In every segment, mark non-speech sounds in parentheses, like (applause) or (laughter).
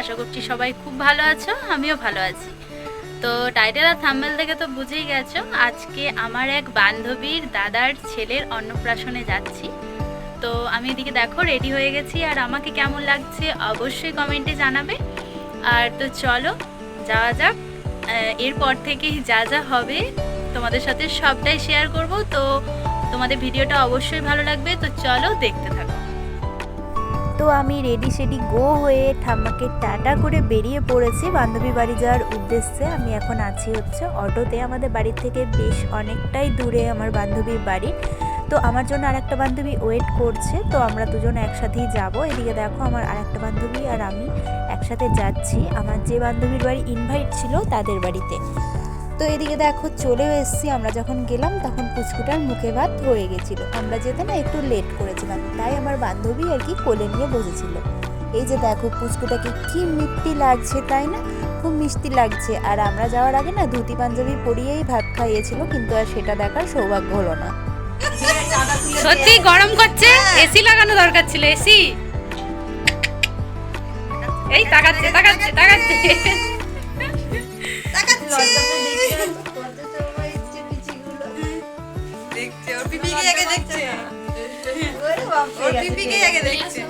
আশা করছি সবাই খুব ভালো আছো, আমিও ভালো আছি। তো টাইটেল আর থাম্বেল দেখে তো বুঝেই গেছো, আজকে আমার এক বান্ধবীর দাদার ছেলের অন্নপ্রাশনে যাচ্ছি। তো আমি এদিকে দেখো রেডি হয়ে গেছি, আর আমাকে কেমন লাগছে অবশ্যই কমেন্টে জানাবে। আর তো চলো, যাওয়া যাক। এরপর থেকে যা যা হবে তোমাদের সাথে সবটাই শেয়ার করব। তো তোমাদের ভিডিওটা অবশ্যই ভালো লাগবে। তো চলো দেখতে থাকো। তো আমি রেডি সেডি গো হয়ে ঠাম্মাকে টাটা করে বেরিয়ে পড়েছি বান্ধবী বাড়ি যাওয়ার উদ্দেশ্যে। আমি এখন আছি হচ্ছে অটোতে। আমাদের বাড়ির থেকে বেশ অনেকটাই দূরে আমার বান্ধবীর বাড়ি। তো আমার জন্য আরেকটা বান্ধবী ওয়েট করছে। তো আমরা দুজন একসাথেই যাব। এদিকে দেখো আমার আরেকটা বান্ধবী আর আমি একসাথে যাচ্ছি। আমার যে বান্ধবীর বাড়ি ইনভাইট ছিল, তাদের বাড়িতে। তো এদিকে দেখো চলেও এসেছি আমরা যখন গেলাম তখন পুচকুটার মুখে ভাত হয়ে গেছিল। আমরা যেতে না একটু লেট করেছিলাম তাই আমার বান্ধবী আর কি কোলে নিয়ে বসেছিল। এই যে দেখো পুচকুটাকে কি মিষ্টি লাগছে তাই না? খুব মিষ্টি লাগছে। আর আমরা যাওয়ার আগে না ধুতি পাঞ্জাবি পরিয়েই ভাত খাইয়েছিল কিন্তু আর সেটা দেখার সৌভাগ্য হলো না। সত্যি গরম করছে? এসি লাগানো দরকার ছিল এসি এই তাকাচ্ছে তাকাচ্ছে তাকাচ্ছে। দেখছে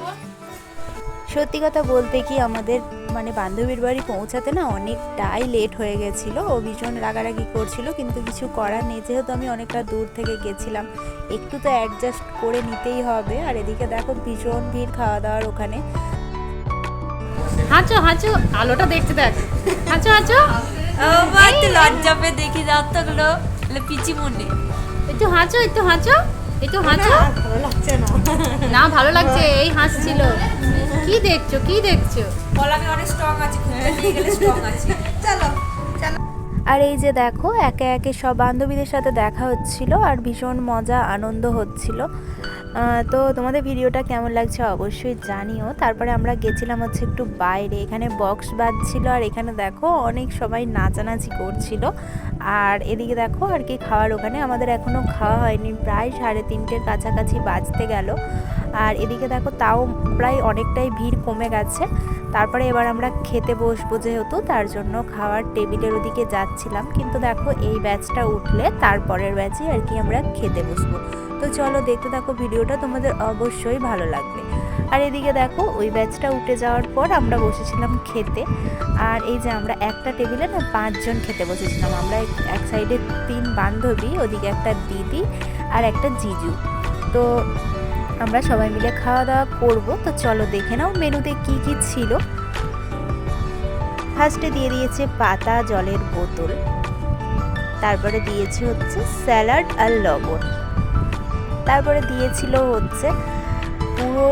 সত্যি কথা বলতে কি আমাদের মানে বান্ধবীর বাড়ি পৌঁছাতে না অনেকটাই লেট হয়ে গেছিল। ও ভীষণ রাগারাগি করছিল কিন্তু কিছু করার নেই। যেহেতু আমি অনেকটা দূর থেকে গেছিলাম একটু তো অ্যাডজাস্ট করে নিতেই হবে। আর এদিকে দেখো ভীষণ ভিড় খাওয়া দাওয়ার ওখানে। হাঁচো হাঁচো আলোটা দেখতে দেখ। হাঁচো হাঁচো। লজ্জা পেয়ে দেখি তো পিচি মনে একটু হাঁচো একটু হাঁচো। একটু হাঁচো? না ভালো লাগছে এই হাসছিল। কি দেখছ কি দেখছ? বল অনেক স্ট্রং আছে নিয়ে গেলে স্ট্রং আছি। চলো চলো। আর এই যে দেখো একে একে সব বান্ধবীদের সাথে দেখা হচ্ছিল আর ভীষণ মজা আনন্দ হচ্ছিল। তো তোমাদের ভিডিওটা কেমন লাগছে অবশ্যই জানিও। তারপরে আমরা গেছিলাম হচ্ছে একটু বাইরে। এখানে বক্স বাজছিল আর এখানে দেখো অনেক সবাই নাচানাচি করছিল। আর এদিকে দেখো আর কি খাওয়ার ওখানে। আমাদের এখনও খাওয়া হয়নি। প্রায় সাড়ে তিনটের কাছাকাছি বাজতে গেল। আর এদিকে দেখো তাও প্রায় অনেকটাই ভিড় কমে গেছে। তারপরে এবার আমরা খেতে বসবো যেহেতু, তার জন্য খাওয়ার টেবিলের ওদিকে যাচ্ছিলাম। কিন্তু দেখো এই ব্যাচটা উঠলে তারপরের ব্যাচে আর কি আমরা খেতে বসবো। তো চলো দেখতে থাকো ভিডিওটা, তোমাদের অবশ্যই ভালো লাগবে। আর এদিকে দেখো, ওই ব্যাচটা উঠে যাওয়ার পর আমরা বসেছিলাম খেতে। আর এই যে আমরা একটা টেবিলে না পাঁচজন খেতে বসেছিলাম। আমরা এক- সাইডে তিন বান্ধবী, ওদিকে একটা দিদি আর একটা জিজু। তো আমরা সবাই মিলে খাওয়া দাওয়া করব। তো চলো দেখে নাও মেনুতে কি কি ছিল। ফার্স্টে দিয়ে দিয়েছে পাতা, জলের বোতল। তারপরে দিয়েছে হচ্ছে স্যালাড আর লবণ। তারপরে দিয়েছিল হচ্ছে পুরো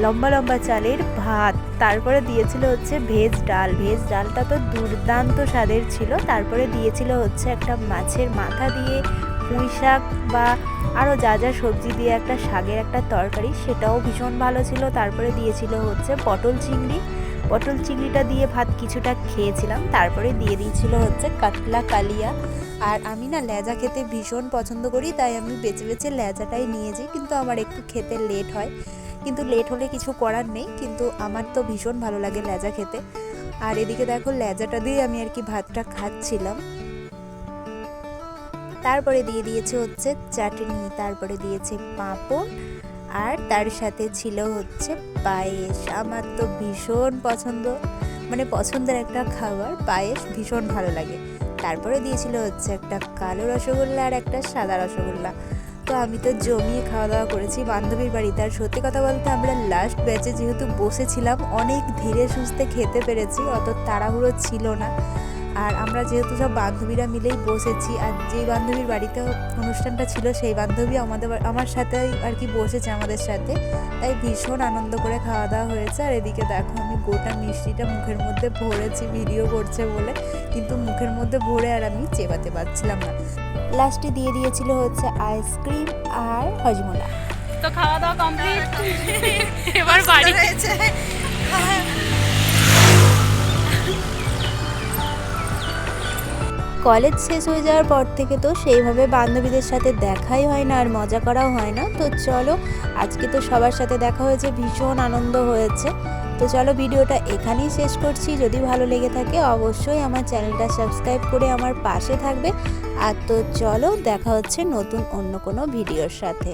লম্বা লম্বা চালের ভাত। তারপরে দিয়েছিল হচ্ছে ভেজ ডাল। ভেজ ডালটা তো দুর্দান্ত স্বাদের ছিল। তারপরে দিয়েছিল হচ্ছে একটা মাছের মাথা দিয়ে পুঁই শাক বা আরও যা যা সবজি দিয়ে একটা শাকের একটা তরকারি, সেটাও ভীষণ ভালো ছিল। তারপরে দিয়েছিল হচ্ছে পটল চিংড়ি। পটল চিংড়িটা দিয়ে ভাত কিছুটা খেয়েছিলাম, তারপরে দিয়ে দিয়েছিল হচ্ছে কাতলা কালিয়া। আর আমি না লেজা খেতে ভীষণ পছন্দ করি, তাই আমি বেছে বেছে লেজাটাই নিয়ে যাই, কিন্তু আমার একটু খেতে লেট হয়। কিন্তু লেট হলে কিছু করার নেই, কিন্তু আমার তো ভীষণ ভালো লাগে লেজা খেতে। আর এদিকে দেখো লেজাটা দিয়ে আমি আর কি ভাতটা খাচ্ছিলাম। তারপরে দিয়ে দিয়েছে হচ্ছে চাটনি, তারপরে দিয়েছে পাঁপড় আর তার সাথে ছিল হচ্ছে পায়েস। আমার তো ভীষণ পছন্দ। মানে পছন্দের একটা খাবার, পায়েস ভীষণ ভালো লাগে। তারপরে দিয়েছিল হচ্ছে একটা কালো রসগোল্লা আর একটা সাদা রসগোল্লা। তো আমি তো জমিয়ে খাওয়া দাওয়া করেছি। বান্ধবীর বাড়িতে। আর সত্যি কথা বলতে আমরা লাস্ট ব্যাচে যেহেতু বসেছিলাম, অনেক ধীরে সুস্থে খেতে পেরেছি, অত তাড়াহুড়ো ছিল না। আর আমরা যেহেতু সব বান্ধবীরা মিলেই বসেছি আর যেই বান্ধবীর বাড়িতে অনুষ্ঠানটা ছিল সেই বান্ধবী আমাদের আমার সাথে আর কি বসেছে আমাদের সাথে। তাই ভীষণ আনন্দ করে খাওয়া দাওয়া হয়েছে। আর এদিকে দেখো আমি গোটা মিষ্টিটা মুখের মধ্যে ভরেছি ভিডিও করছে বলে। কিন্তু মুখের মধ্যে ভরে আর আমি চেবাতে পারছিলাম না। লাস্টে দিয়ে দিয়েছিল হচ্ছে আইসক্রিম আর হজমোলা। তো খাওয়া দাওয়া কমপ্লিট (laughs) এবার বাড়ি হয়েছে। কলেজ শেষ হয়ে যাওয়ার পর থেকে তো সেইভাবে বান্ধবীদের সাথে দেখাই হয় না আর মজা করাও হয় না। তো চলো, আজকে তো সবার সাথে দেখা হয়েছে, ভীষণ আনন্দ হয়েছে। তো চলো ভিডিওটা এখানেই শেষ করছি। যদি ভালো লেগে থাকে অবশ্যই আমার চ্যানেলটা সাবস্ক্রাইব করে আমার পাশে থাকবে। আর তো চলো, দেখা হচ্ছে নতুন অন্য কোনো ভিডিওর সাথে।